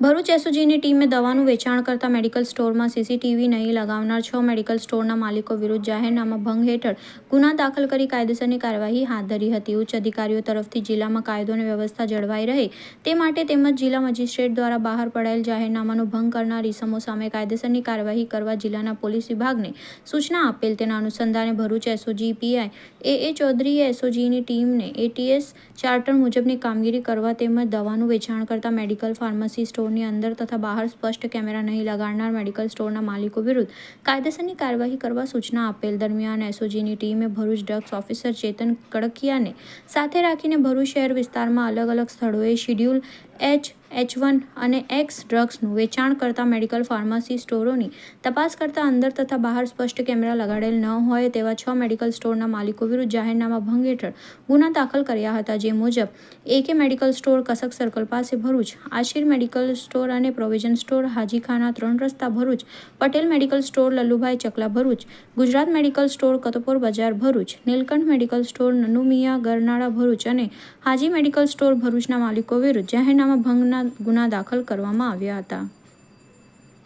ભરૂચ એસઓજીની ટીમે દવાનું વેચાણ કરતા મેડિકલ સ્ટોરમાં સીસીટીવી નહીં લગાવનાર છ મેડિકલ સ્ટોરના માલિકો વિરુદ્ધ જાહેરનામા ભંગ હેઠળ ગુના દાખલ કરી કાયદેસરની કાર્યવાહી હાથ ધરી હતી. ઉચ્ચ અધિકારીઓ તરફથી જિલ્લામાં કાયદો અને વ્યવસ્થા જળવાઈ રહે તે માટે તેમજ જિલ્લા મજિસ્ટ્રેટ દ્વારા બહાર પડાયેલ જાહેરનામાનો ભંગ કરનાર ઇસમો સામે કાયદેસરની કાર્યવાહી કરવા જિલ્લાના પોલીસ વિભાગને સૂચના આપેલ. તેના અનુસંધાને Bharuch SOG PI A. A. ચૌધરીએ એસઓજીની ટીમને એટીએસ ચાર્ટર મુજબની કામગીરી કરવા તેમજ દવાનું વેચાણ કરતા મેડિકલ ફાર્મસી સ્ટોરની અંદર તથા બહાર સ્પષ્ટ કેમેરા નહીં લગાડનાર મેડિકલ સ્ટોરના માલિકો વિરુદ્ધ કાયદેસરની કાર્યવાહી કરવા સૂચના આપેલ દરમિયાન એસઓજીની ટીમે ભરૂચ ડ્રગ્સ ઓફિસર ચેતન કડકિયાને સાથે રાખીને ભરૂચ શહેર વિસ્તારમાં અલગ અલગ સ્થળોએ શિડ્યુલ એચ એચ વન અને એક્સ ડ્રગ્સનું વેચાણ કરતા મેડિકલ ફાર્મસી સ્ટોરોની તપાસ કરતા અંદર તથા બહાર સ્પષ્ટ કેમેરા લગાડેલ ન હોય તેવા છ મેડિકલ સ્ટોરના માલિકો વિરુદ્ધ જાહેરનામા ભંગ હેઠળ ગુના દાખલ કર્યા હતા જે મુજબ, એકે મેડિકલ સ્ટોર કસક સર્કલ પાસે ભરૂચ, આશીર મેડિકલ સ્ટોર અને પ્રોવિઝન સ્ટોર, હાજીખાના ત્રણ રસ્તા Bharuch, Patel medical store, Lallubhai Chakla Bharuch, Gujarat medical store, Katpor બજાર ભરૂચ, નીલકંઠ મેડિકલ સ્ટોર, નનુમિયા ગરનાળા ભરૂચ અને હાજી મેડિકલ સ્ટોર ભરૂચના માલિકો વિરુદ્ધ જાહેરનામા ભંગના ગુના દાખલ કરવામાં આવ્યા હતા.